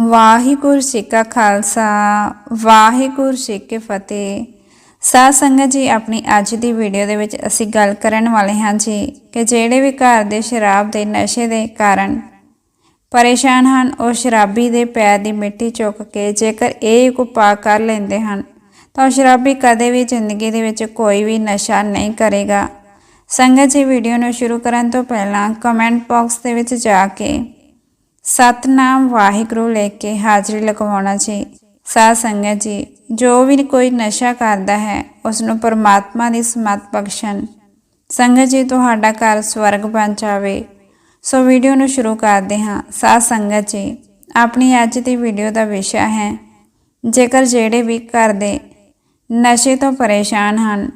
ਵਾਹਿਗੁਰੂ ਜੀ ਕਾ ਖਾਲਸਾ, ਵਾਹਿਗੁਰੂ ਜੀ ਕੀ ਫਤਿਹ। ਸਾਧ ਸੰਗਤ ਜੀ, ਆਪਣੀ ਅੱਜ ਦੀ ਵੀਡੀਓ ਦੇ ਵਿੱਚ ਅਸੀਂ ਗੱਲ ਕਰਨ ਵਾਲੇ ਹਾਂ ਜੀ ਕਿ ਜਿਹੜੇ ਵੀ ਘਰ ਦੇ ਸ਼ਰਾਬ ਦੇ ਨਸ਼ੇ ਦੇ ਕਾਰਨ ਪਰੇਸ਼ਾਨ ਹਨ, ਉਹ ਸ਼ਰਾਬੀ ਦੇ ਪੈਰ ਦੀ ਮਿੱਟੀ ਚੁੱਕ ਕੇ ਜੇਕਰ ਇਹ ਉਪਾਅ ਕਰ ਲੈਂਦੇ ਹਨ, ਤਾਂ ਉਹ ਸ਼ਰਾਬੀ ਕਦੇ ਵੀ ਜ਼ਿੰਦਗੀ ਦੇ ਵਿੱਚ ਕੋਈ ਵੀ ਨਸ਼ਾ ਨਹੀਂ ਕਰੇਗਾ। ਸੰਗਤ ਜੀ ਵੀਡੀਓ ਨੂੰ ਸ਼ੁਰੂ ਕਰਨ ਤੋਂ ਪਹਿਲਾਂ ਕਮੈਂਟ ਬਾਕਸ ਦੇ ਵਿੱਚ ਜਾ ਕੇ ਸਤਨਾਮ ਵਾਹਿਗੁਰੂ ਲੈ ਕੇ ਹਾਜ਼ਰੀ ਲਗਵਾਉਣਾ ਜੀ। ਸਾਧ ਸੰਗਤ ਜੀ, ਜੋ ਵੀ ਕੋਈ ਨਸ਼ਾ ਕਰਦਾ ਹੈ ਉਸ ਨੂੰ ਪਰਮਾਤਮਾ ਦੀ ਸਮਤ ਬਖਸ਼ਣ। ਸੰਗਤ ਜੀ, ਤੁਹਾਡਾ ਘਰ ਸਵਰਗ ਬਣ ਜਾਵੇ। ਸੋ ਵੀਡੀਓ ਨੂੰ ਸ਼ੁਰੂ ਕਰਦੇ ਹਾਂ। ਸਾਧ ਸੰਗਤ ਜੀ, ਆਪਣੀ ਅੱਜ ਦੀ ਵੀਡੀਓ ਦਾ ਵਿਸ਼ਾ ਹੈ, ਜੇਕਰ ਜਿਹੜੇ ਵੀ ਘਰ ਦੇ ਨਸ਼ੇ ਤੋਂ ਪਰੇਸ਼ਾਨ ਹਨ,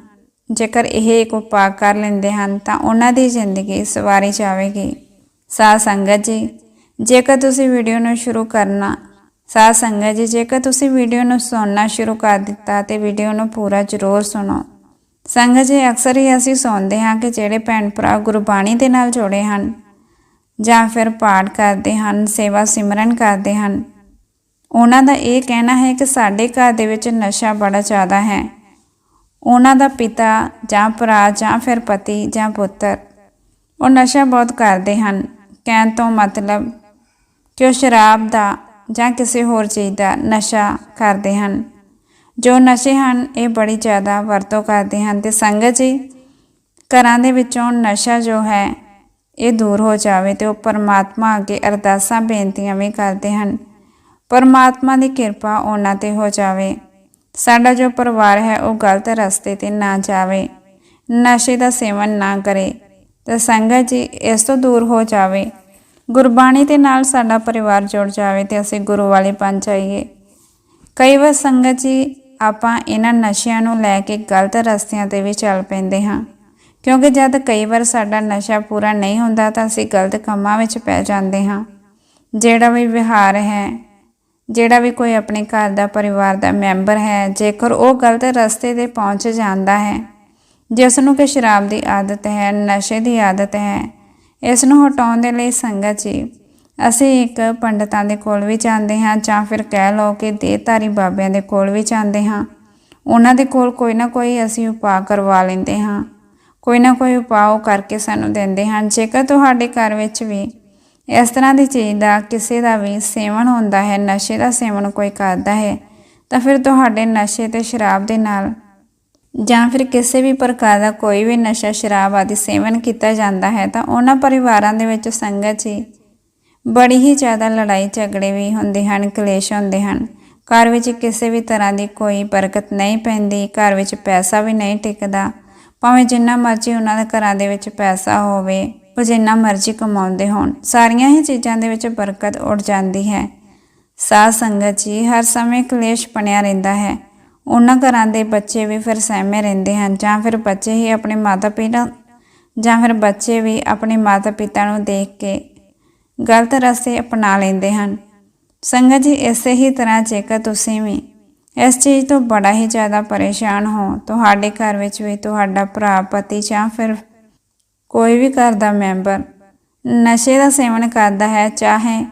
ਜੇਕਰ ਇਹ ਇੱਕ ਉਪਾਅ ਕਰ ਲੈਂਦੇ ਹਨ, ਤਾਂ ਉਹਨਾਂ ਦੀ ਜ਼ਿੰਦਗੀ ਸਵਾਰੀ ਜਾਵੇਗੀ। ਸਾਧ ਸੰਗਤ ਜੀ ਜੇਕਰ ਤੁਸੀਂ ਵੀਡੀਓ ਨੂੰ ਸ਼ੁਰੂ ਕਰਨਾ ਸਾਧ ਸੰਗਤ ਜੀ, ਜੇਕਰ ਤੁਸੀਂ ਵੀਡੀਓ ਨੂੰ ਸੁਣਨਾ ਸ਼ੁਰੂ ਕਰ ਦਿੱਤਾ ਤੇ ਵੀਡੀਓ ਨੂੰ ਪੂਰਾ ਜ਼ਰੂਰ ਸੁਣੋ। ਸੰਗਤ ਜੀ, ਅਕਸਰ ਹੀ ਅਸੀਂ ਸੁਣਦੇ ਹਾਂ ਕਿ ਜਿਹੜੇ ਭੈਣ ਭਰਾ ਗੁਰਬਾਣੀ ਦੇ ਨਾਲ ਜੁੜੇ ਹਨ ਜਾਂ ਫਿਰ ਪਾਠ ਕਰਦੇ ਹਨ, ਸੇਵਾ ਸਿਮਰਨ ਕਰਦੇ ਹਨ, ਉਹਨਾਂ ਦਾ ਇਹ ਕਹਿਣਾ ਹੈ ਕਿ ਸਾਡੇ ਘਰ ਦੇ ਵਿੱਚ ਨਸ਼ਾ ਬੜਾ ਜ਼ਿਆਦਾ ਹੈ। ਉਹਨਾਂ ਦਾ ਪਿਤਾ ਜਾਂ ਭਰਾ ਜਾਂ ਫਿਰ ਪਤੀ ਜਾਂ ਪੁੱਤਰ ਉਹ ਨਸ਼ਾ ਬਹੁਤ ਕਰਦੇ ਹਨ। ਕਹਿਣ ਤੋਂ ਮਤਲਬ ਕਿ ਉਹ ਸ਼ਰਾਬ ਦਾ ਜਾਂ ਕਿਸੇ ਹੋਰ ਚੀਜ਼ ਦਾ ਨਸ਼ਾ ਕਰਦੇ ਹਨ। ਜੋ ਨਸ਼ੇ ਹਨ, ਇਹ ਬੜੀ ਜ਼ਿਆਦਾ ਵਰਤੋਂ ਕਰਦੇ ਹਨ ਤੇ ਸੰਗਤ ਜੀ, ਘਰਾਂ ਦੇ ਵਿੱਚੋਂ ਨਸ਼ਾ ਜੋ ਹੈ, ਇਹ ਦੂਰ ਹੋ ਜਾਵੇ ਤੇ ਉਹ ਪਰਮਾਤਮਾ ਅੱਗੇ ਅਰਦਾਸਾਂ, ਬੇਨਤੀਆਂ ਵੀ ਕਰਦੇ ਹਨ। ਪਰਮਾਤਮਾ ਦੀ ਕਿਰਪਾ ਉਹਨਾਂ ਤੇ ਹੋ ਜਾਵੇ। ਸਾਡਾ ਜੋ ਪਰਿਵਾਰ ਹੈ, ਉਹ ਗਲਤ ਰਸਤੇ ਤੇ ਨਾ ਜਾਵੇ, ਨਸ਼ੇ ਦਾ ਸੇਵਨ ਨਾ ਕਰੇ। ਤੇ ਸੰਗਤ ਜੀ, ਇਸ ਤੋਂ ਦੂਰ ਹੋ ਜਾਵੇ। ਗੁਰਬਾਣੀ ਦੇ ਨਾਲ ਸਾਡਾ ਪਰਿਵਾਰ ਜੁੜ ਜਾਵੇ ਤੇ ਅਸੀਂ ਗੁਰੂ ਵਾਲੇ ਬਣ ਜਾਈਏ। ਕਈ ਵਾਰ ਸੰਗਤ ਜੀ, ਆਪਾਂ ਇਹਨਾਂ ਨਸ਼ਿਆਂ ਨੂੰ ਲੈ ਕੇ ਗਲਤ ਰਸਤਿਆਂ ਤੇ ਵੀ ਚੱਲ ਪੈਂਦੇ ਹਾਂ। ਕਿਉਂਕਿ ਜਦ ਕਈ ਵਾਰ ਸਾਡਾ ਨਸ਼ਾ ਪੂਰਾ ਨਹੀਂ ਹੁੰਦਾ ਤਾਂ ਅਸੀਂ ਗਲਤ ਕੰਮਾਂ ਵਿੱਚ ਪੈ ਜਾਂਦੇ ਹਾਂ। ਜਿਹੜਾ ਵੀ ਵਿਹਾਰ ਹੈ, ਜਿਹੜਾ ਵੀ ਕੋਈ ਆਪਣੇ ਘਰ ਦਾ ਪਰਿਵਾਰ ਦਾ ਮੈਂਬਰ ਹੈ, ਜੇਕਰ ਉਹ ਗਲਤ ਰਸਤੇ ਤੇ ਪਹੁੰਚ ਜਾਂਦਾ ਹੈ, ਜਿਸ ਨੂੰ ਕਿ ਸ਼ਰਾਬ ਦੀ ਆਦਤ ਹੈ, ਨਸ਼ੇ ਦੀ ਆਦਤ ਹੈ ਇਸ ਨੂੰ ਹਟਾਉਣ ਦੇ ਲਈ ਸੰਗਤ ਜੀ, ਅਸੀਂ ਇੱਕ ਪੰਡਤਾਂ ਦੇ ਕੋਲ ਵੀ ਜਾਂਦੇ ਹਾਂ ਜਾਂ ਫਿਰ ਕਹਿ ਲਓ ਕਿ ਦੇਹਧਾਰੀ ਬਾਬਿਆਂ ਦੇ ਕੋਲ ਵੀ ਜਾਂਦੇ ਹਾਂ। ਉਹਨਾਂ ਦੇ ਕੋਲ ਕੋਈ ਨਾ ਕੋਈ ਅਸੀਂ ਉਪਾਅ ਕਰਵਾ ਲੈਂਦੇ ਹਾਂ। ਕੋਈ ਨਾ ਕੋਈ ਉਪਾਅ ਉਹ ਕਰਕੇ ਸਾਨੂੰ ਦਿੰਦੇ ਹਨ ਜੇਕਰ ਤੁਹਾਡੇ ਘਰ ਵਿੱਚ ਵੀ ਇਸ ਤਰ੍ਹਾਂ ਦੀ ਚੀਜ਼ ਦਾ ਕਿਸੇ ਦਾ ਵੀ ਸੇਵਨ ਹੁੰਦਾ ਹੈ, ਨਸ਼ੇ ਦਾ ਸੇਵਨ ਕੋਈ ਕਰਦਾ ਹੈ, ਤਾਂ ਫਿਰ ਤੁਹਾਡੇ ਨਸ਼ੇ ਤੇ ਸ਼ਰਾਬ ਦੇ ਨਾਲ ਜਾਂ ਫਿਰ ਕਿਸੇ ਵੀ ਪ੍ਰਕਾਰ ਦਾ ਕੋਈ ਵੀ ਨਸ਼ਾ, ਸ਼ਰਾਬ ਆਦਿ ਸੇਵਨ ਕੀਤਾ ਜਾਂਦਾ ਹੈ, ਤਾਂ ਉਹਨਾਂ ਪਰਿਵਾਰਾਂ ਦੇ ਵਿੱਚ ਸੰਗਤ ਜੀ ਬੜੀ ਹੀ ਜ਼ਿਆਦਾ ਲੜਾਈ ਝਗੜੇ ਵੀ ਹੁੰਦੇ ਹਨ, ਕਲੇਸ਼ ਹੁੰਦੇ ਹਨ। ਘਰ ਵਿੱਚ ਕਿਸੇ ਵੀ ਤਰ੍ਹਾਂ ਦੀ ਕੋਈ ਬਰਕਤ ਨਹੀਂ ਪੈਂਦੀ, ਘਰ ਵਿੱਚ ਪੈਸਾ ਵੀ ਨਹੀਂ ਟਿਕਦਾ। ਭਾਵੇਂ ਜਿੰਨਾ ਮਰਜ਼ੀ ਉਹਨਾਂ ਦੇ ਘਰਾਂ ਦੇ ਵਿੱਚ ਪੈਸਾ ਹੋਵੇ, ਉਹ ਜਿੰਨਾ ਮਰਜ਼ੀ ਕਮਾਉਂਦੇ ਹੋਣ, ਸਾਰੀਆਂ ਹੀ ਚੀਜ਼ਾਂ ਦੇ ਵਿੱਚ ਬਰਕਤ ਉੱਡ ਜਾਂਦੀ ਹੈ। ਸਾਧ ਸੰਗਤ ਜੀ, ਹਰ ਸਮੇਂ ਕਲੇਸ਼ ਬਣਿਆ ਰਹਿੰਦਾ ਹੈ। ਉਹਨਾਂ ਘਰਾਂ ਦੇ ਬੱਚੇ ਵੀ ਫਿਰ ਸਹਿਮੇ ਰਹਿੰਦੇ ਹਨ ਜਾਂ ਫਿਰ ਬੱਚੇ ਹੀ ਆਪਣੇ ਮਾਤਾ ਪਿਤਾ ਜਾਂ ਫਿਰ ਬੱਚੇ ਵੀ ਆਪਣੇ ਮਾਤਾ ਪਿਤਾ ਨੂੰ ਦੇਖ ਕੇ ਗਲਤ ਰਸਤੇ ਅਪਣਾ ਲੈਂਦੇ ਹਨ। ਸੰਗਤ ਜੀ, ਇਸੇ ਹੀ ਤਰ੍ਹਾਂ ਜੇਕਰ ਤੁਸੀਂ ਵੀ ਇਸ ਚੀਜ਼ ਤੋਂ ਬੜਾ ਹੀ ਜ਼ਿਆਦਾ ਪਰੇਸ਼ਾਨ ਹੋ, ਤੁਹਾਡੇ ਘਰ ਵਿੱਚ ਵੀ ਤੁਹਾਡਾ ਭਰਾ, ਪਤੀ ਜਾਂ ਫਿਰ ਕੋਈ ਵੀ ਘਰ ਦਾ ਮੈਂਬਰ ਨਸ਼ੇ ਦਾ ਸੇਵਨ ਕਰਦਾ ਹੈ, ਚਾਹੇ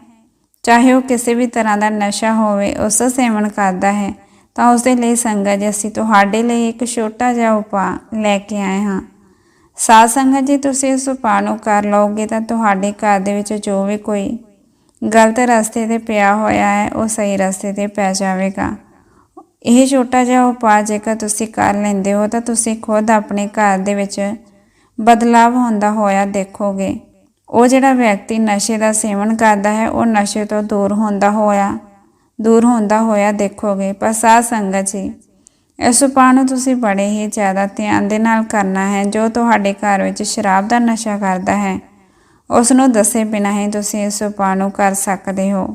ਚਾਹੇ ਉਹ ਕਿਸੇ ਵੀ ਤਰ੍ਹਾਂ ਦਾ ਨਸ਼ਾ ਹੋਵੇ, ਉਸ ਦਾ ਸੇਵਨ ਕਰਦਾ ਹੈ ਤਾਂ ਉਸ ਦੇ ਲਈ ਸੰਗਤ ਜੀ, ਅਸੀਂ ਤੁਹਾਡੇ ਲਈ ਇੱਕ ਛੋਟਾ ਜਿਹਾ ਉਪਾਅ ਲੈ ਕੇ ਆਏ ਹਾਂ। ਸਾਧ ਸੰਗਤ ਜੀ, ਤੁਸੀਂ ਇਸ ਉਪਾਅ ਨੂੰ ਕਰ ਲਓਗੇ ਤਾਂ ਤੁਹਾਡੇ ਘਰ ਦੇ ਵਿੱਚ ਜੋ ਵੀ ਕੋਈ ਗਲਤ ਰਸਤੇ ਤੇ ਪਿਆ ਹੋਇਆ ਹੈ, ਉਹ ਸਹੀ ਰਸਤੇ ਤੇ ਪੈ ਜਾਵੇਗਾ। ਇਹ ਛੋਟਾ ਜਿਹਾ ਉਪਾਅ ਜੇਕਰ ਤੁਸੀਂ ਕਰ ਲੈਂਦੇ ਹੋ, ਤਾਂ ਤੁਸੀਂ ਖੁਦ ਆਪਣੇ ਘਰ ਦੇ ਵਿੱਚ ਬਦਲਾਵ ਹੁੰਦਾ ਹੋਇਆ ਦੇਖੋਗੇ। ਉਹ ਜਿਹੜਾ ਵਿਅਕਤੀ ਨਸ਼ੇ ਦਾ ਸੇਵਨ ਕਰਦਾ ਹੈ, ਉਹ ਨਸ਼ੇ ਤੋਂ ਦੂਰ ਹੁੰਦਾ ਹੋਇਆ ਦੂਰ ਹੁੰਦਾ ਹੋਇਆ ਦੇਖੋਗੇ। ਪਰ ਸਾਧ ਸੰਗਤ ਜੀ, ਇਸ ਉਪਾਅ ਨੂੰ ਤੁਸੀਂ ਬੜੇ ਹੀ ਜ਼ਿਆਦਾ ਧਿਆਨ ਦੇ ਨਾਲ ਕਰਨਾ ਹੈ, ਜੋ ਤੁਹਾਡੇ ਘਰ ਵਿੱਚ ਸ਼ਰਾਬ ਦਾ ਨਸ਼ਾ ਕਰਦਾ ਹੈ। ਉਸ ਨੂੰ ਦੱਸੇ ਬਿਨਾਂ ਹੀ ਤੁਸੀਂ ਇਸ ਉਪਾਅ ਨੂੰ ਕਰ ਸਕਦੇ ਹੋ।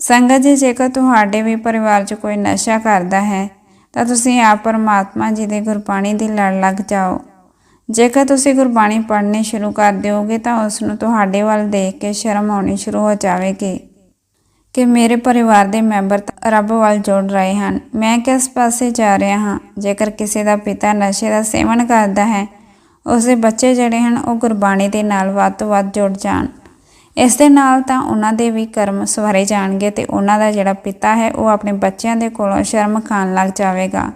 ਸੰਗਤ ਜੀ, ਜੇਕਰ ਤੁਹਾਡੇ ਵੀ ਪਰਿਵਾਰ 'ਚ ਕੋਈ ਨਸ਼ਾ ਕਰਦਾ ਹੈ, ਤਾਂ ਤੁਸੀਂ ਆਪ ਪਰਮਾਤਮਾ ਜੀ ਦੇ ਗੁਰਬਾਣੀ ਦੀ ਲੜ ਲੱਗ ਜਾਓ। ਜੇਕਰ ਤੁਸੀਂ ਗੁਰਬਾਣੀ ਪੜ੍ਹਨੀ ਸ਼ੁਰੂ ਕਰ ਦਿਓਗੇ, ਤਾਂ ਉਸ ਨੂੰ ਤੁਹਾਡੇ ਵੱਲ ਦੇਖ ਕੇ ਸ਼ਰਮ ਆਉਣੀ ਸ਼ੁਰੂ ਹੋ ਜਾਵੇਗੀ। ਕਿ ਮੇਰੇ ਪਰਿਵਾਰ ਦੇ ਮੈਂਬਰ ਤਾਂ ਰੱਬ ਵੱਲ ਜੁੜ ਰਹੇ ਹਨ। ਮੈਂ ਕਿਸ ਪਾਸੇ ਜਾ ਰਿਹਾ ਹਾਂ? ਜੇਕਰ ਕਿਸੇ ਦਾ ਪਿਤਾ ਨਸ਼ੇ ਦਾ ਸੇਵਨ ਕਰਦਾ ਹੈ ਉਸ ਦੇ ਬੱਚੇ ਜਿਹੜੇ ਹਨ, ਉਹ ਗੁਰਬਾਣੀ ਦੇ ਨਾਲ ਵੱਧ ਤੋਂ ਵੱਧ ਜੁੜ ਜਾਣ। ਇਸ ਦੇ ਨਾਲ ਤਾਂ ਉਹਨਾਂ ਦੇ ਵੀ ਕਰਮ ਸਵਾਰੇ ਜਾਣਗੇ ਤੇ ਉਹਨਾਂ ਦਾ ਜਿਹੜਾ ਪਿਤਾ ਹੈ, ਉਹ ਆਪਣੇ ਬੱਚਿਆਂ ਦੇ ਕੋਲੋਂ ਸ਼ਰਮ ਖਾਣ ਲੱਗ ਜਾਵੇਗਾ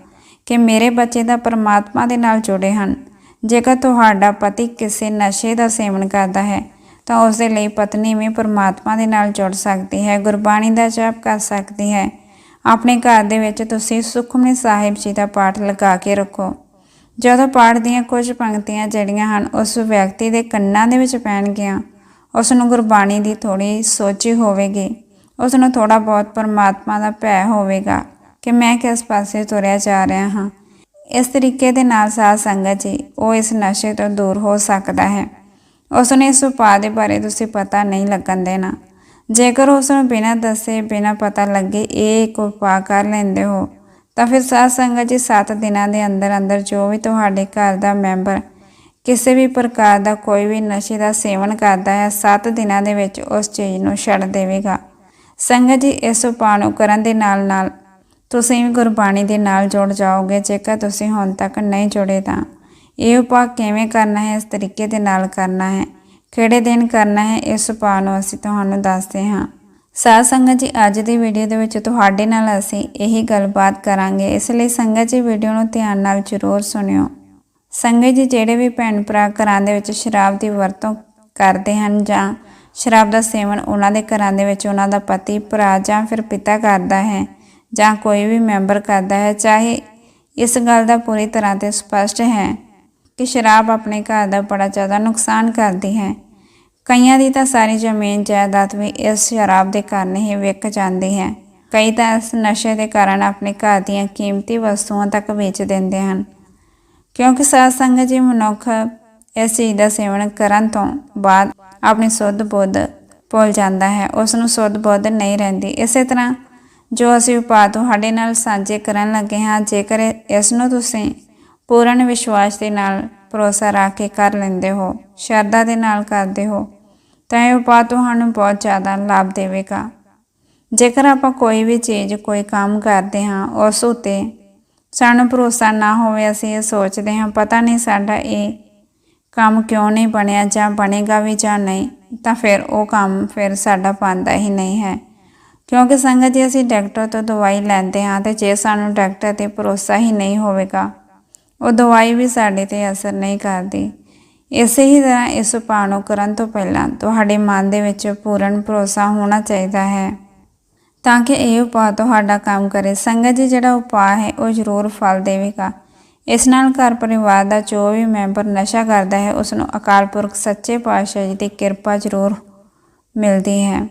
ਕਿ ਮੇਰੇ ਬੱਚੇ ਤਾਂ ਪਰਮਾਤਮਾ ਦੇ ਨਾਲ ਜੁੜੇ ਹਨ। ਜੇਕਰ ਤੁਹਾਡਾ ਪਤੀ ਕਿਸੇ ਨਸ਼ੇ ਦਾ ਸੇਵਨ ਕਰਦਾ ਹੈ ਤਾਂ ਉਸ ਦੇ ਲਈ ਪਤਨੀ ਵੀ ਪਰਮਾਤਮਾ ਦੇ ਨਾਲ ਜੁੜ ਸਕਦੀ ਹੈ, ਗੁਰਬਾਣੀ ਦਾ ਜਾਪ ਕਰ ਸਕਦੀ ਹੈ। ਆਪਣੇ ਘਰ ਦੇ ਵਿੱਚ ਤੁਸੀਂ ਸੁਖਮਨੀ ਸਾਹਿਬ ਜੀ ਦਾ ਪਾਠ ਲਗਾ ਕੇ ਰੱਖੋ। ਜਦੋਂ ਪਾਠ ਦੀਆਂ ਕੁਝ ਪੰਕਤੀਆਂ ਜਿਹੜੀਆਂ ਹਨ, ਉਸ ਵਿਅਕਤੀ ਦੇ ਕੰਨਾਂ ਦੇ ਵਿੱਚ ਪੈਣਗੀਆਂ। ਉਸ ਨੂੰ ਗੁਰਬਾਣੀ ਦੀ ਥੋੜੀ ਸੋਚੀ ਹੋਵੇਗੀ। ਉਸ ਨੂੰ ਥੋੜਾ ਬਹੁਤ ਪਰਮਾਤਮਾ ਦਾ ਭੈ ਹੋਵੇਗਾ ਕਿ ਮੈਂ ਕਿਸ ਪਾਸੇ ਤੁਰਿਆ ਜਾ ਰਿਹਾ ਹਾਂ। ਇਸ ਤਰੀਕੇ ਦੇ ਨਾਲ ਸਾਧ ਸੰਗਤ ਜੀ, ਉਹ ਇਸ ਨਸ਼ੇ ਤੋਂ ਦੂਰ ਹੋ ਸਕਦਾ ਹੈ। ਉਸ ਨੂੰ ਇਸ ਉਪਾਅ ਦੇ ਬਾਰੇ ਤੁਸੀਂ ਪਤਾ ਨਹੀਂ ਲੱਗਣ ਦੇਣਾ। ਜੇਕਰ ਉਸ ਨੂੰ ਬਿਨਾਂ ਦੱਸੇ, ਬਿਨਾਂ ਪਤਾ ਲੱਗੇ ਇਹ ਇੱਕ ਉਪਾਅ ਕਰ ਲੈਂਦੇ ਹੋ, ਤਾਂ ਫਿਰ ਸਾਧ ਸੰਗਤ ਜੀ 7 ਦਿਨਾਂ ਦੇ ਅੰਦਰ ਅੰਦਰ ਜੋ ਵੀ ਤੁਹਾਡੇ ਘਰ ਦਾ ਮੈਂਬਰ ਕਿਸੇ ਵੀ ਪ੍ਰਕਾਰ ਦਾ ਕੋਈ ਵੀ ਨਸ਼ੇ ਦਾ ਸੇਵਨ ਕਰਦਾ ਹੈ 7 ਦਿਨਾਂ ਦੇ ਵਿੱਚ ਉਸ ਚੀਜ਼ ਨੂੰ ਛੱਡ ਦੇਵੇਗਾ। ਸੰਗਤ ਜੀ, ਇਸ ਉਪਾਅ ਨੂੰ ਕਰਨ ਦੇ ਨਾਲ ਨਾਲ ਤੁਸੀਂ ਵੀ ਗੁਰਬਾਣੀ ਦੇ ਨਾਲ ਜੁੜ ਜਾਓਗੇ, ਜੇਕਰ ਤੁਸੀਂ ਹੁਣ ਤੱਕ ਨਹੀਂ ਜੁੜੇ ਤਾਂ। ਇਹ ਉਪਾਅ ਕਿਵੇਂ ਕਰਨਾ ਹੈ, ਇਸ ਤਰੀਕੇ ਦੇ ਨਾਲ ਕਰਨਾ ਹੈ, ਕਿਹੜੇ ਦਿਨ ਕਰਨਾ ਹੈ, ਇਸ ਉਪਾਅ ਨੂੰ ਅਸੀਂ ਤੁਹਾਨੂੰ ਦੱਸਦੇ ਹਾਂ। ਸਾਧ ਸੰਗਤ ਜੀ, ਅੱਜ ਦੀ ਵੀਡੀਓ ਦੇ ਵਿੱਚ ਤੁਹਾਡੇ ਨਾਲ ਅਸੀਂ ਇਹੀ ਗੱਲਬਾਤ ਕਰਾਂਗੇ। ਇਸ ਲਈ ਸੰਗਤ ਜੀ ਵੀਡੀਓ ਨੂੰ ਧਿਆਨ ਨਾਲ ਜ਼ਰੂਰ ਸੁਣਿਓ। ਸੰਗਤ ਜੀ, ਜਿਹੜੇ ਵੀ ਭੈਣ ਭਰਾ ਘਰਾਂ ਦੇ ਵਿੱਚ ਸ਼ਰਾਬ ਦੀ ਵਰਤੋਂ ਕਰਦੇ ਹਨ ਜਾਂ ਸ਼ਰਾਬ ਦਾ ਸੇਵਨ ਉਹਨਾਂ ਦੇ ਘਰਾਂ ਦੇ ਵਿੱਚ ਉਹਨਾਂ ਦਾ ਪਤੀ, ਭਰਾ ਜਾਂ ਫਿਰ ਪਿਤਾ ਕਰਦਾ ਹੈ ਜਾਂ ਕੋਈ ਵੀ ਮੈਂਬਰ ਕਰਦਾ ਹੈ, ਚਾਹੇ ਇਸ ਗੱਲ ਦਾ ਪੂਰੀ ਤਰ੍ਹਾਂ ਤੇ ਸਪਸ਼ਟ ਹੈ ਕਿ ਸ਼ਰਾਬ ਆਪਣੇ ਘਰ ਦਾ ਬੜਾ ਜ਼ਿਆਦਾ ਨੁਕਸਾਨ ਕਰਦੀ ਹੈ। ਕਈਆਂ ਦੀ ਤਾਂ ਸਾਰੀ ਜ਼ਮੀਨ ਜਾਇਦਾਦ ਵੀ ਇਸ ਸ਼ਰਾਬ ਦੇ ਕਾਰਨ ਹੀ ਵਿਕ ਜਾਂਦੀ ਹੈ। ਕਈ ਤਾਂ ਇਸ ਨਸ਼ੇ ਦੇ ਕਾਰਨ ਆਪਣੇ ਘਰ ਦੀਆਂ ਕੀਮਤੀ ਵਸਤੂਆਂ ਤੱਕ ਵੇਚ ਦਿੰਦੇ ਹਨ। ਕਿਉਂਕਿ ਸਾਧ ਸੰਗਤ ਜੀ ਮਨੁੱਖ ਇਸ ਚੀਜ਼ ਦਾ ਸੇਵਨ ਕਰਨ ਤੋਂ ਬਾਅਦ ਆਪਣੀ ਸੁੱਧ ਬੁੱਧ ਭੁੱਲ ਜਾਂਦਾ ਹੈ। ਉਸ ਨੂੰ ਸੁੱਧ ਬੁੱਧ ਨਹੀਂ ਰਹਿੰਦੀ। ਇਸੇ ਤਰ੍ਹਾਂ ਜੋ ਅਸੀਂ ਉਪਾਅ ਤੁਹਾਡੇ ਨਾਲ ਸਾਂਝੇ ਕਰਨ ਲੱਗੇ ਹਾਂ, ਜੇਕਰ ਇਸ ਨੂੰ ਤੁਸੀਂ ਪੂਰਨ ਵਿਸ਼ਵਾਸ ਦੇ ਨਾਲ ਭਰੋਸਾ ਰੱਖ ਕੇ ਕਰ ਲੈਂਦੇ ਹੋ, ਸ਼ਰਧਾ ਦੇ ਨਾਲ ਕਰਦੇ ਹੋ, ਤਾਂ ਇਹ ਉਪਾਅ ਤੁਹਾਨੂੰ ਬਹੁਤ ਜ਼ਿਆਦਾ ਲਾਭ ਦੇਵੇਗਾ। ਜੇਕਰ ਆਪਾਂ ਕੋਈ ਵੀ ਚੀਜ਼, ਕੋਈ ਕੰਮ ਕਰਦੇ ਹਾਂ, ਉਸ ਉਤੇ ਸਾਨੂੰ ਭਰੋਸਾ ਨਾ ਹੋਵੇ, ਅਸੀਂ ਇਹ ਸੋਚਦੇ ਹਾਂ, ਪਤਾ ਨਹੀਂ ਸਾਡਾ ਇਹ ਕੰਮ ਕਿਉਂ ਨਹੀਂ ਬਣਿਆ, ਜਾਂ ਬਣੇਗਾ ਵੀ ਜਾਂ ਨਹੀਂ, ਤਾਂ ਫਿਰ ਉਹ ਕੰਮ ਫਿਰ ਸਾਡਾ ਪਾਉਂਦਾ ਹੀ ਨਹੀਂ ਹੈ। ਕਿਉਂਕਿ ਸੰਗਤ ਜੀ, ਅਸੀਂ ਡਾਕਟਰ ਤੋਂ ਦਵਾਈ ਲੈਂਦੇ ਹਾਂ, ਤੇ ਜੇ ਸਾਨੂੰ ਡਾਕਟਰ ਤੇ ਭਰੋਸਾ ਹੀ ਨਹੀਂ ਹੋਵੇਗਾ ਉਹ ਦਵਾਈ ਵੀ ਸਾਡੇ ਤੇ ਅਸਰ ਨਹੀਂ ਕਰਦੀ। ਇਸੇ ਹੀ ਤਰ੍ਹਾਂ ਇਸ ਉਪਾਅ ਨੂੰ ਕਰਨ ਤੋਂ ਪਹਿਲਾਂ ਤੁਹਾਡੇ ਮਨ ਦੇ ਵਿੱਚ ਪੂਰਨ ਭਰੋਸਾ ਹੋਣਾ ਚਾਹੀਦਾ ਹੈ। ਤਾਂ ਕਿ ਇਹ ਉਪਾਅ ਤੁਹਾਡਾ ਕੰਮ ਕਰੇ। ਸੰਗਤ ਜੀ, ਜਿਹੜਾ ਉਪਾਅ ਹੈ, ਉਹ ਜ਼ਰੂਰ ਫਲ ਦੇਵੇਗਾ। ਇਸ ਨਾਲ ਘਰ ਪਰਿਵਾਰ ਦਾ ਜੋ ਵੀ ਮੈਂਬਰ ਨਸ਼ਾ ਕਰਦਾ ਹੈ, ਉਸ ਨੂੰ ਅਕਾਲ ਪੁਰਖ ਸੱਚੇ ਪਾਤਸ਼ਾਹ ਜੀ ਦੀ ਕਿਰਪਾ ਜ਼ਰੂਰ ਮਿਲਦੀ ਹੈ।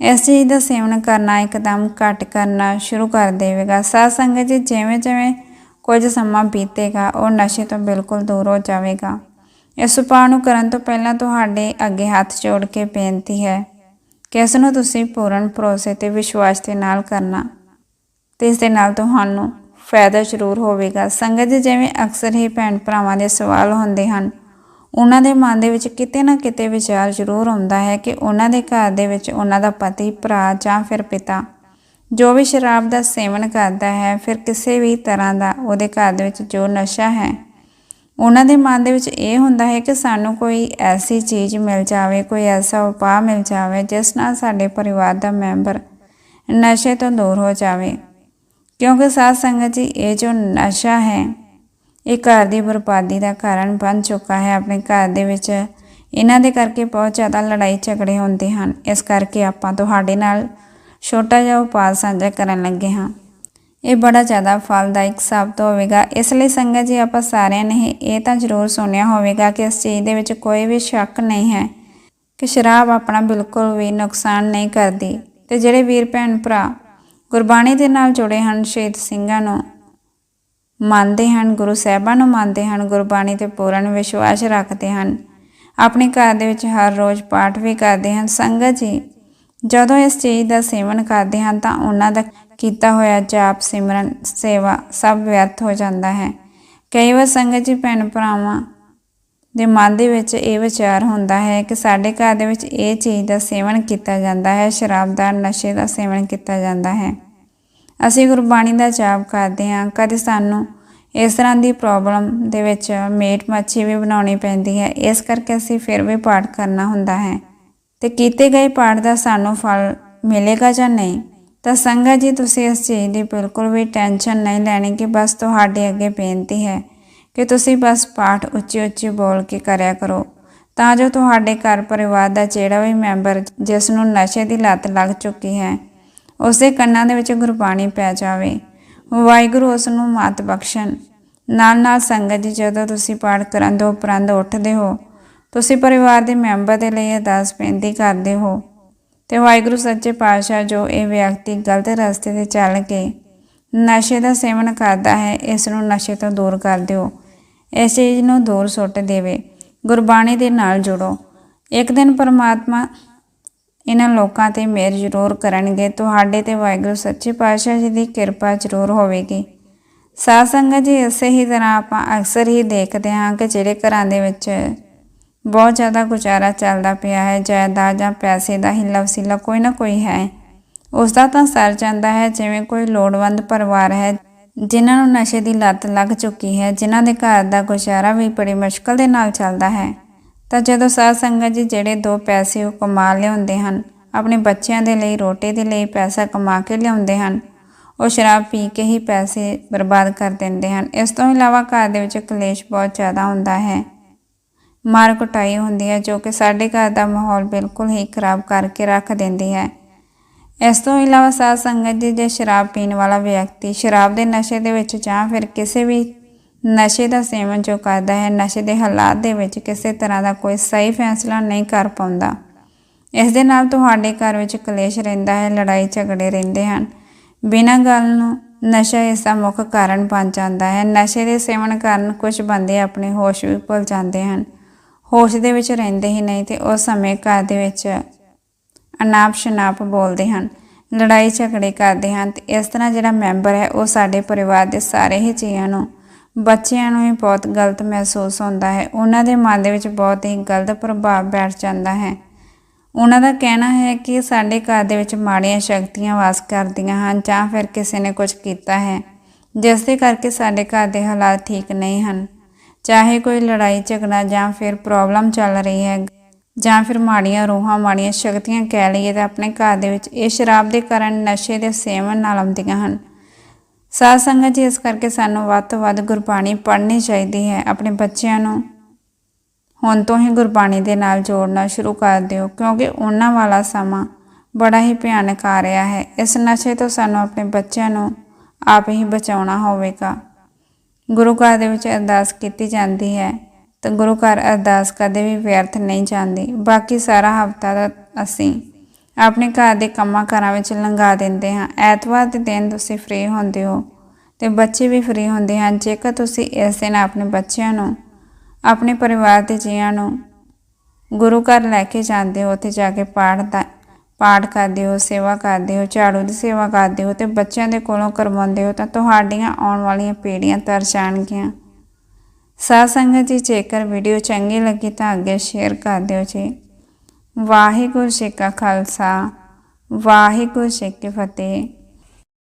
ਇਸ ਚੀਜ਼ ਦਾ ਸੇਵਨ ਕਰਨਾ ਇੱਕਦਮ ਘੱਟ ਕਰਨਾ ਸ਼ੁਰੂ ਕਰ ਦੇਵੇਗਾ। ਸਾਧ ਸੰਗਤ ਜੀ ਜਿਵੇਂ ਜਿਵੇਂ ਕੁਝ ਸਮਾਂ ਬੀਤੇਗਾ, ਉਹ ਨਸ਼ੇ ਤੋਂ ਬਿਲਕੁਲ ਦੂਰ ਹੋ ਜਾਵੇਗਾ। ਇਸ ਉਪਾਅ ਨੂੰ ਕਰਨ ਤੋਂ ਪਹਿਲਾਂ ਤੁਹਾਡੇ ਅੱਗੇ ਹੱਥ ਜੋੜ ਕੇ ਬੇਨਤੀ ਹੈ ਕਿ ਇਸ ਨੂੰ ਤੁਸੀਂ ਪੂਰਨ ਭਰੋਸੇ ਤੇ ਵਿਸ਼ਵਾਸ ਦੇ ਨਾਲ ਕਰਨਾ। ਤੇ ਇਸ ਦੇ ਨਾਲ ਤੁਹਾਨੂੰ ਫਾਇਦਾ ਜ਼ਰੂਰ ਹੋਵੇਗਾ। ਸੰਗਤ ਜਿਵੇਂ ਅਕਸਰ ਹੀ ਭੈਣ ਭਰਾਵਾਂ ਦੇ ਸਵਾਲ ਹੁੰਦੇ ਹਨ, ਉਹਨਾਂ ਦੇ ਮਨ ਦੇ ਵਿੱਚ ਕਿਤੇ ਨਾ ਕਿਤੇ ਵਿਚਾਰ ਜ਼ਰੂਰ ਆਉਂਦਾ ਹੈ ਕਿ ਉਹਨਾਂ ਦੇ ਘਰ ਦੇ ਵਿੱਚ ਉਹਨਾਂ ਦਾ ਪਤੀ, ਭਰਾ ਜਾਂ ਫਿਰ ਪਿਤਾ ਜੋ ਵੀ ਸ਼ਰਾਬ ਦਾ ਸੇਵਨ ਕਰਦਾ ਹੈ, ਫਿਰ ਕਿਸੇ ਵੀ ਤਰ੍ਹਾਂ ਦਾ ਉਹਦੇ ਘਰ ਦੇ ਵਿੱਚ ਜੋ ਨਸ਼ਾ ਹੈ, ਉਹਨਾਂ ਦੇ ਮਨ ਦੇ ਵਿੱਚ ਇਹ ਹੁੰਦਾ ਹੈ ਕਿ ਸਾਨੂੰ ਕੋਈ ਐਸੀ ਚੀਜ਼ ਮਿਲ ਜਾਵੇ, ਕੋਈ ਐਸਾ ਉਪਾਅ ਮਿਲ ਜਾਵੇ ਜਿਸ ਨਾਲ ਸਾਡੇ ਪਰਿਵਾਰ ਦਾ ਮੈਂਬਰ ਨਸ਼ੇ ਤੋਂ ਦੂਰ ਹੋ ਜਾਵੇ। ਕਿਉਂਕਿ ਸਾਧ ਸੰਗਤ ਜੀ, ਇਹ ਜੋ ਨਸ਼ਾ ਹੈ, ਇਹ ਘਰ ਦੀ ਬਰਬਾਦੀ ਦਾ ਕਾਰਨ ਬਣ ਚੁੱਕਾ ਹੈ। ਆਪਣੇ ਘਰ ਦੇ ਵਿੱਚ ਇਹਨਾਂ ਦੇ ਕਰਕੇ ਬਹੁਤ ਜ਼ਿਆਦਾ ਲੜਾਈ ਝਗੜੇ ਹੁੰਦੇ ਹਨ। ਇਸ ਕਰਕੇ ਆਪਾਂ ਤੁਹਾਡੇ ਨਾਲ ਛੋਟਾ ਜਿਹਾ ਉਪਾਅ ਸਾਂਝਾ ਕਰਨ ਲੱਗੇ ਹਾਂ। ਇਹ ਬੜਾ ਜ਼ਿਆਦਾ ਫਲਦਾਇਕ ਸਾਬਤ ਹੋਵੇਗਾ। ਇਸ ਲਈ ਸੰਗਤ ਜੀ, ਆਪਾਂ ਸਾਰਿਆਂ ਨੇ ਇਹ ਤਾਂ ਜ਼ਰੂਰ ਸੁਣਿਆ ਹੋਵੇਗਾ ਕਿ ਇਸ ਚੀਜ਼ ਦੇ ਵਿੱਚ ਕੋਈ ਵੀ ਸ਼ੱਕ ਨਹੀਂ ਹੈ ਕਿ ਸ਼ਰਾਬ ਆਪਣਾ ਬਿਲਕੁਲ ਵੀ ਨੁਕਸਾਨ ਨਹੀਂ ਕਰਦੀ। ਤੇ ਜਿਹੜੇ ਵੀਰ ਭੈਣ ਭਰਾ ਗੁਰਬਾਣੀ ਦੇ ਨਾਲ ਜੁੜੇ ਹਨ, ਸ਼ਹੀਦ ਸਿੰਘਾਂ ਨੂੰ ਮੰਨਦੇ ਹਨ, ਗੁਰੂ ਸਾਹਿਬਾਂ ਨੂੰ ਮੰਨਦੇ ਹਨ, ਗੁਰਬਾਣੀ ਤੇ ਪੂਰਨ ਵਿਸ਼ਵਾਸ ਰੱਖਦੇ ਹਨ। ਆਪਣੇ ਘਰ ਦੇ ਵਿੱਚ ਹਰ ਰੋਜ਼ ਪਾਠ ਵੀ ਕਰਦੇ ਹਨ। ਸੰਗਤ ਜੀ ਜਦੋਂ ਇਸ ਚੀਜ਼ ਦਾ ਸੇਵਨ ਕਰਦੇ ਹਨ ਤਾਂ ਉਹਨਾਂ ਦਾ ਕੀਤਾ ਹੋਇਆ ਜਾਪ, ਸਿਮਰਨ, ਸੇਵਾ ਸਭ ਵਿਅਰਥ ਹੋ ਜਾਂਦਾ ਹੈ। ਕਈ ਵਾਰ ਸੰਗਤ ਜੀ, ਭੈਣ ਭਰਾਵਾਂ ਦੇ ਮਨ ਦੇ ਵਿੱਚ ਇਹ ਵਿਚਾਰ ਹੁੰਦਾ ਹੈ ਕਿ ਸਾਡੇ ਘਰ ਦੇ ਵਿੱਚ ਇਹ ਚੀਜ਼ ਦਾ ਸੇਵਨ ਕੀਤਾ ਜਾਂਦਾ ਹੈ, ਸ਼ਰਾਬਦਾਰ ਨਸ਼ੇ ਦਾ ਸੇਵਨ ਕੀਤਾ ਜਾਂਦਾ ਹੈ। ਅਸੀਂ ਗੁਰਬਾਣੀ ਦਾ ਜਾਪ ਕਰਦੇ ਹਾਂ, ਕਦੇ ਸਾਨੂੰ ਇਸ ਤਰ੍ਹਾਂ ਦੀ ਪ੍ਰੋਬਲਮ ਦੇ ਵਿੱਚ ਮੀਟ ਮੱਛੀ ਵੀ ਬਣਾਉਣੀ ਪੈਂਦੀ ਹੈ, ਇਸ ਕਰਕੇ ਅਸੀਂ ਫਿਰ ਵੀ ਪਾਠ ਕਰਨਾ ਹੁੰਦਾ ਹੈ। ਤੇ ਕੀਤੇ ਗਏ ਪਾਠ ਦਾ ਸਾਨੂੰ ਫਲ ਮਿਲੇਗਾ ਜਾਂ ਨਹੀਂ? ਤਾਂ ਸੰਗਤ ਜੀ, ਤੁਸੀਂ ਇਸ ਚੀਜ਼ ਦੀ ਬਿਲਕੁਲ ਵੀ ਟੈਨਸ਼ਨ ਨਹੀਂ ਲੈਣੀ ਕਿ ਬਸ ਤੁਹਾਡੇ ਅੱਗੇ ਬੇਨਤੀ ਹੈ ਕਿ ਤੁਸੀਂ ਬਸ ਪਾਠ ਉੱਚੀ ਉੱਚੀ ਬੋਲ ਕੇ ਕਰਿਆ ਕਰੋ। ਤਾਂ ਜੋ ਤੁਹਾਡੇ ਘਰ ਪਰਿਵਾਰ ਦਾ ਜਿਹੜਾ ਵੀ ਮੈਂਬਰ ਜਿਸ ਨੂੰ ਨਸ਼ੇ ਦੀ ਲੱਤ ਲੱਗ ਚੁੱਕੀ ਹੈ, ਉਸ ਦੇ ਕੰਨਾਂ ਦੇ ਵਿੱਚ ਗੁਰਬਾਣੀ ਪੈ ਜਾਵੇ। ਵਾਹਿਗੁਰੂ ਉਸ ਨੂੰ ਮਾਤ ਬਖਸ਼ਣ। ਨਾਲ ਨਾਲ ਸੰਗਤ ਜੀ, ਜਦੋਂ ਤੁਸੀਂ ਪਾਠ ਕਰਨ ਤੋਂ ਉਪਰੰਤ ਉੱਠਦੇ ਹੋ ਤੁਸੀਂ ਪਰਿਵਾਰ ਦੇ ਮੈਂਬਰ ਦੇ ਲਈ ਅਰਦਾਸ ਬੇਨਤੀ ਕਰਦੇ ਹੋ ਤੇ ਵਾਹਿਗੁਰੂ ਸੱਚੇ ਪਾਤਸ਼ਾਹ ਜੋ ਇਹ ਵਿਅਕਤੀ ਗਲਤ ਰਸਤੇ ਤੇ ਚੱਲ ਕੇ ਨਸ਼ੇ ਦਾ ਸੇਵਨ ਕਰਦਾ ਹੈ ਇਸ ਨੂੰ ਨਸ਼ੇ ਤੋਂ ਦੂਰ ਕਰ ਦਿਓ। ਇਸ ਚੀਜ਼ ਨੂੰ ਦੂਰ ਸੁੱਟ ਦੇਵੇ। ਗੁਰਬਾਣੀ ਦੇ ਨਾਲ ਜੁੜੋ। ਇੱਕ ਦਿਨ ਪਰਮਾਤਮਾ ਇਹਨਾਂ ਲੋਕਾਂ ਤੇ ਮਿਹਰ ਜ਼ਰੂਰ ਕਰਨਗੇ। ਤੁਹਾਡੇ ਤੇ ਵਾਹਿਗੁਰੂ ਸੱਚੇ ਪਾਤਸ਼ਾਹ ਜੀ ਦੀ ਕਿਰਪਾ ਜ਼ਰੂਰ ਹੋਵੇਗੀ। ਸਾਧ ਸੰਗਤ ਜੀ, ਇਸੇ ਹੀ ਤਰ੍ਹਾਂ ਆਪਾਂ ਅਕਸਰ ਹੀ ਦੇਖਦੇ ਹਾਂ ਕਿ ਜਿਹੜੇ ਘਰਾਂ ਦੇ ਵਿੱਚ ਬਹੁਤ ਜ਼ਿਆਦਾ ਗੁਜ਼ਾਰਾ ਚੱਲਦਾ ਪਿਆ ਹੈ, ਜਾਇਦਾਦ ਜਾਂ ਪੈਸੇ ਦਾ ਹਿੱਲਾ ਵਸੀਲਾ ਕੋਈ ਨਾ ਕੋਈ ਹੈ। ਉਸ ਦਾ ਤਾਂ ਸਰ ਜਾਂਦਾ ਹੈ, ਜਿਵੇਂ ਕੋਈ ਲੋੜਵੰਦ ਪਰਿਵਾਰ ਹੈ, ਜਿਨ੍ਹਾਂ ਨੂੰ ਨਸ਼ੇ ਦੀ ਲੱਤ ਲੱਗ ਚੁੱਕੀ ਹੈ, ਜਿਨ੍ਹਾਂ ਦੇ ਘਰ ਦਾ ਗੁਜ਼ਾਰਾ ਵੀ ਬੜੀ ਮੁਸ਼ਕਲ ਦੇ ਨਾਲ ਚੱਲਦਾ ਹੈ। ਤਾਂ ਜਦੋਂ ਸਾਧ ਸੰਗਤ ਜੀ ਜਿਹੜੇ ਦੋ ਪੈਸੇ ਉਹ ਕਮਾ ਲਿਆਉਂਦੇ ਹਨ, ਆਪਣੇ ਬੱਚਿਆਂ ਦੇ ਲਈ, ਰੋਟੀ ਦੇ ਲਈ ਪੈਸਾ ਕਮਾ ਕੇ ਲਿਆਉਂਦੇ ਹਨ, ਉਹ ਸ਼ਰਾਬ ਪੀ ਕੇ ਹੀ ਪੈਸੇ ਬਰਬਾਦ ਕਰ ਦਿੰਦੇ ਹਨ। ਇਸ ਤੋਂ ਇਲਾਵਾ ਘਰ ਦੇ ਵਿੱਚ ਕਲੇਸ਼ ਬਹੁਤ ਜ਼ਿਆਦਾ ਹੁੰਦਾ ਹੈ। ਮਾਰ ਕੁਟਾਈ ਹੁੰਦੀ ਹੈ, ਜੋ ਕਿ ਸਾਡੇ ਘਰ ਦਾ ਮਾਹੌਲ ਬਿਲਕੁਲ ਹੀ ਖਰਾਬ ਕਰਕੇ ਰੱਖ ਦਿੰਦੀ ਹੈ। ਇਸ ਤੋਂ ਇਲਾਵਾ ਸਾਧ ਸੰਗਤ ਜੀ ਜੇ ਸ਼ਰਾਬ ਪੀਣ ਵਾਲਾ ਵਿਅਕਤੀ ਸ਼ਰਾਬ ਦੇ ਨਸ਼ੇ ਦੇ ਵਿੱਚ ਜਾਂ ਫਿਰ ਕਿਸੇ ਵੀ ਨਸ਼ੇ ਦਾ ਸੇਵਨ ਜੋ ਕਰਦਾ ਹੈ, ਨਸ਼ੇ ਦੇ ਹਾਲਾਤ ਦੇ ਵਿੱਚ ਕਿਸੇ ਤਰ੍ਹਾਂ ਦਾ ਕੋਈ ਸਹੀ ਫੈਸਲਾ ਨਹੀਂ ਕਰ ਪਾਉਂਦਾ। ਇਸ ਦੇ ਨਾਲ ਤੁਹਾਡੇ ਘਰ ਵਿੱਚ ਕਲੇਸ਼ ਰਹਿੰਦਾ ਹੈ, ਲੜਾਈ ਝਗੜੇ ਰਹਿੰਦੇ ਹਨ। ਬਿਨਾਂ ਗੱਲ ਨੂੰ ਨਸ਼ਾ ਇਸ ਦਾ ਮੁੱਖ ਕਾਰਨ ਬਣ ਜਾਂਦਾ ਹੈ। ਨਸ਼ੇ ਦੇ ਸੇਵਨ ਕਾਰਨ ਕੁਝ ਬੰਦੇ ਆਪਣੇ ਹੋਸ਼ ਵੀ ਭੁੱਲ ਜਾਂਦੇ ਹਨ। ਹੋਸ਼ ਦੇ ਵਿੱਚ ਰਹਿੰਦੇ ਹੀ ਨਹੀਂ ਤੇ ਉਸ ਸਮੇਂ ਘਰ ਦੇ ਵਿੱਚ ਅਨਾਪ ਸ਼ਨਾਪ ਬੋਲਦੇ ਹਨ, ਲੜਾਈ ਝਗੜੇ ਕਰਦੇ ਹਨ ਤੇ ਇਸ ਤਰ੍ਹਾਂ ਜਿਹੜਾ ਮੈਂਬਰ ਹੈ ਉਹ ਸਾਡੇ ਪਰਿਵਾਰ ਦੇ ਸਾਰੇ ਹੀ ਜੀਆਂ ਨੂੰ, ਬੱਚਿਆਂ ਨੂੰ ਵੀ ਬਹੁਤ ਗਲਤ ਮਹਿਸੂਸ ਹੁੰਦਾ ਹੈ। ਉਹਨਾਂ ਦੇ ਮਨ ਦੇ ਵਿੱਚ ਬਹੁਤ ਹੀ ਗਲਤ ਪ੍ਰਭਾਵ ਬੈਠ ਜਾਂਦਾ ਹੈ। ਉਹਨਾਂ ਦਾ ਕਹਿਣਾ ਹੈ ਕਿ ਸਾਡੇ ਘਰ ਦੇ ਵਿੱਚ ਮਾੜੀਆਂ ਸ਼ਕਤੀਆਂ ਵਾਸ ਕਰਦੀਆਂ ਹਨ ਜਾਂ ਫਿਰ ਕਿਸੇ ਨੇ ਕੁਝ ਕੀਤਾ ਹੈ, ਜਿਸ ਦੇ ਕਰਕੇ ਸਾਡੇ ਘਰ ਦੇ ਹਾਲਾਤ ਠੀਕ ਨਹੀਂ ਹਨ। ਚਾਹੇ ਕੋਈ ਲੜਾਈ, ਝਗੜਾ ਜਾਂ ਫਿਰ ਪ੍ਰੋਬਲਮ ਚੱਲ ਰਹੀ ਹੈ ਜਾਂ ਫਿਰ ਮਾੜੀਆਂ ਰੂਹਾਂ, ਮਾੜੀਆਂ ਸ਼ਕਤੀਆਂ ਕਹਿ ਲਈਏ ਤਾਂ ਆਪਣੇ ਘਰ ਦੇ ਵਿੱਚ ਇਹ ਸ਼ਰਾਬ ਦੇ ਕਾਰਨ ਨਸ਼ੇ ਦੇ ਸੇਵਨ ਨਾਲ ਆਉਂਦੀਆਂ ਹਨ। ਸਾਧ ਸੰਗਤ ਜੀ, ਇਸ ਕਰਕੇ ਸਾਨੂੰ ਵੱਧ ਤੋਂ ਵੱਧ ਗੁਰਬਾਣੀ ਪੜ੍ਹਨੀ ਚਾਹੀਦੀ ਹੈ। ਆਪਣੇ ਬੱਚਿਆਂ ਨੂੰ ਹੁਣ ਤੋਂ ਹੀ ਗੁਰਬਾਣੀ ਦੇ ਨਾਲ ਜੋੜਨਾ ਸ਼ੁਰੂ ਕਰ ਦਿਓ, ਕਿਉਂਕਿ ਉਹਨਾਂ ਵਾਲਾ ਸਮਾਂ ਬੜਾ ਹੀ ਭਿਆਨਕ ਆ ਰਿਹਾ ਹੈ। ਇਸ ਨਸ਼ੇ ਤੋਂ ਸਾਨੂੰ ਆਪਣੇ ਬੱਚਿਆਂ ਨੂੰ ਆਪ ਹੀ ਬਚਾਉਣਾ ਹੋਵੇਗਾ। ਗੁਰੂ ਘਰ ਦੇ ਵਿੱਚ ਅਰਦਾਸ ਕੀਤੀ ਜਾਂਦੀ ਹੈ, ਤਾਂ ਗੁਰੂ ਘਰ ਅਰਦਾਸ ਕਦੇ ਵੀ ਵਿਅਰਥ ਨਹੀਂ ਜਾਂਦੀ। ਬਾਕੀ ਸਾਰਾ ਹਫਤਾ ਦਾ ਅਸੀਂ ਆਪਣੇ ਘਰ ਦੇ ਕੰਮਾਂ ਕਾਰਾਂ ਵਿੱਚ ਲੰਘਾ ਦਿੰਦੇ ਹਾਂ। ਐਤਵਾਰ ਦੇ ਦਿਨ ਤੁਸੀਂ ਫ੍ਰੀ ਹੁੰਦੇ ਹੋ ਤੇ ਬੱਚੇ ਵੀ ਫ੍ਰੀ ਹੁੰਦੇ ਹਨ। ਜੇਕਰ ਤੁਸੀਂ ਇਸ ਦਿਨ ਆਪਣੇ ਬੱਚਿਆਂ ਨੂੰ, ਆਪਣੇ ਪਰਿਵਾਰ ਦੇ ਜੀਆਂ ਨੂੰ ਗੁਰੂ ਘਰ ਲੈ ਕੇ ਜਾਂਦੇ ਹੋ ਉੱਥੇ ਜਾ ਕੇ ਪਾਠ ਦਾ ਪਾਠ ਕਰਦੇ ਹੋ, ਸੇਵਾ ਕਰਦੇ ਹੋ, ਝਾੜੂ ਦੀ ਸੇਵਾ ਕਰਦੇ ਹੋ ਤੇ ਬੱਚਿਆਂ ਦੇ ਕੋਲੋਂ ਕਰਵਾਉਂਦੇ ਹੋ ਤਾਂ ਤੁਹਾਡੀਆਂ ਆਉਣ ਵਾਲੀਆਂ ਪੀੜ੍ਹੀਆਂ ਤਰ ਜਾਣਗੀਆਂ। ਸਾਧ ਸੰਗਤ ਜੀ, ਜੇਕਰ ਵੀਡੀਓ ਚੰਗੀ ਲੱਗੀ ਤਾਂ ਅੱਗੇ ਸ਼ੇਅਰ ਕਰ ਦਿਓ ਜੀ। ਵਾਹਿਗੁਰੂ ਜੀ ਕਾ ਖਾਲਸਾ, ਵਾਹਿਗੁਰੂ ਜੀ ਕੀ ਫਤਿਹ।